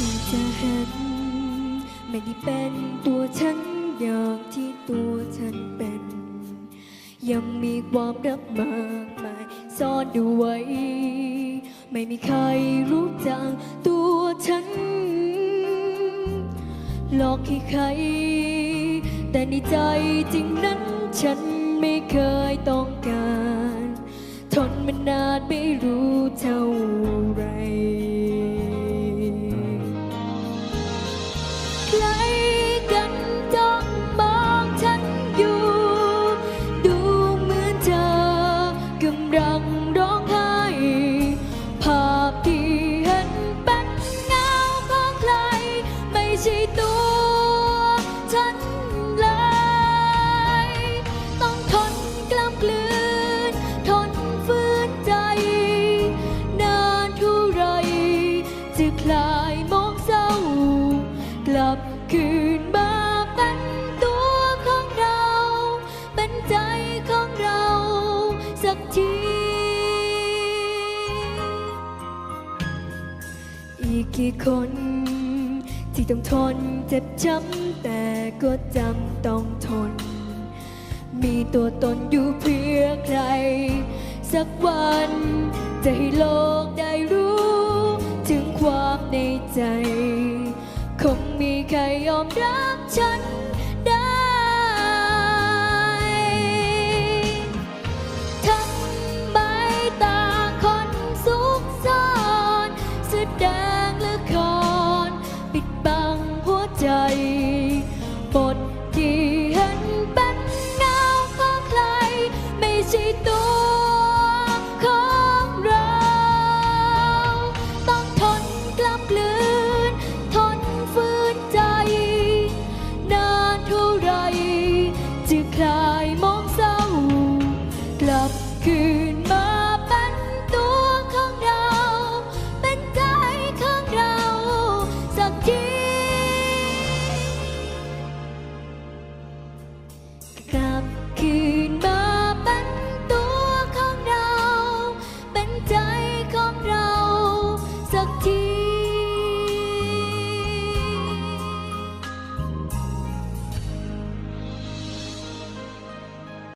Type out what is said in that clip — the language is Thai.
ฉันไม่ได้เป็นตัวฉันอย่างที่ตัวฉันเป็น ยังมีความรักมากมายซ่อนดูไว้ ไม่มีใครรู้จักตัวฉัน หลอกให้ใคร แต่ในใจจริงนั้นฉันไม่เคยต้องการ ทนมานานไม่รู้เท่า ช่ตัวฉันเลย ต้องทนกล้ำกลืน ทนฝืนใจ นานเท่าไรจะคลายมองเศร้า กลับคืนมาเป็นตัวของเรา เป็นใจของเราสักทีอีกกี่คน ที่ต้องทนเจ็บช้ำแต่ก็จำต้องทน มีตัวตนอยู่เพื่อใคร สักวัน จะให้โลกได้รู้ ถึงความในใจ คงมีใครยอมรับฉัน giấc chiều